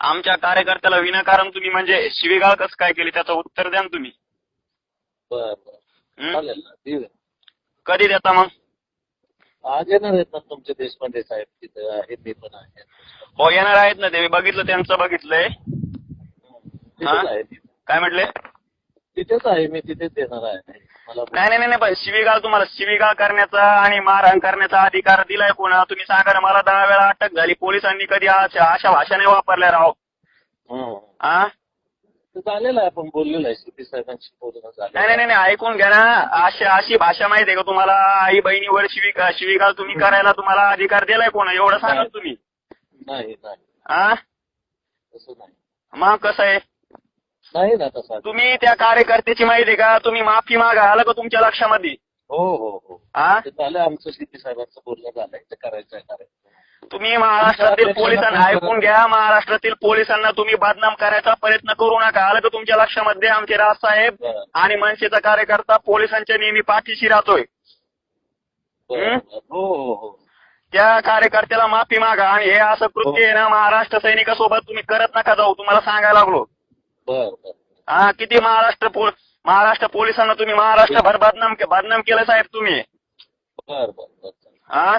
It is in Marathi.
आमच्या कार्यकर्त्याला विनाकारण तुम्ही म्हणजे शिवीगाळ कसं काय केली त्याचं उत्तर द्या ना तुम्ही. बर बर. हं? चालेल ना कधी देता मग? आज येणार आहेत ना तुमचे देशपांडे साहेब तिथे आहेत ते पण आहेत हो येणार आहेत ना ते मी बघितलं त्यांचं बघितलंय. तिथेच आहे मी. काय म्हटले? तिथेच आहे मी तिथेच येणार आहे. नाही नाही नाही पण शिवीगाळ तुम्हाला शिवीगाळ करण्याचा आणि मारहाण करण्याचा अधिकार दिलाय कोणा तुम्ही सांगा ना मला दहा वेळा अटक झाली. पोलिसांनी कधी अशा अशा भाषा नाही वापरल्या राव? हं. हा. ते झालेलं आहे आपण बोललेलं आहे सीपी साहेबांशी बोलणं नाही नाही नाही ऐकून घ्या ना. अशी अशी भाषा माहिती आहे का तुम्हाला? आई बहिणीवर शिवीगाळ शिवीगाळ तुम्ही करायला तुम्हाला अधिकार दिलाय कोणा एवढं सांगा तुम्ही. नाही नाही. हा मग कसं आहे? नाही ना तसं. तुम्ही त्या कार्यकर्त्याची माहिती का? तुम्ही माफी मागा आलं का तुमच्या लक्षामध्ये? हो हो हो. हा ते झालं आमचं सीपी साहेबांचं बोलणं झालंय ते करायचं आहे करायचं तुम्ही महाराष्ट्रातील पोलिसांना ऐकून घ्या. महाराष्ट्रातील पोलिसांना तुम्ही बदनाम करायचा प्रयत्न करू नका. आलं का तुमच्या लक्षामध्ये आमचे राजसाहेब बरं. आणि मनसेचा कार्यकर्ता पोलिसांच्या नेहमी पाठीशी राहतोय. बरं, बरं. हो हो हो. त्या कार्यकर्त्याला माफी मागा. आणि हे असं कृत्य आहे ना महाराष्ट्र सैनिकासोबत तुम्ही करत नका जाऊ. तुम्हाला सांगायला लागलो. हा किती महाराष्ट्र पोल महाराष्ट्र पोलिसांना तुम्ही महाराष्ट्रभर बदनाम बदनाम केलं साहेब तुम्ही. हा?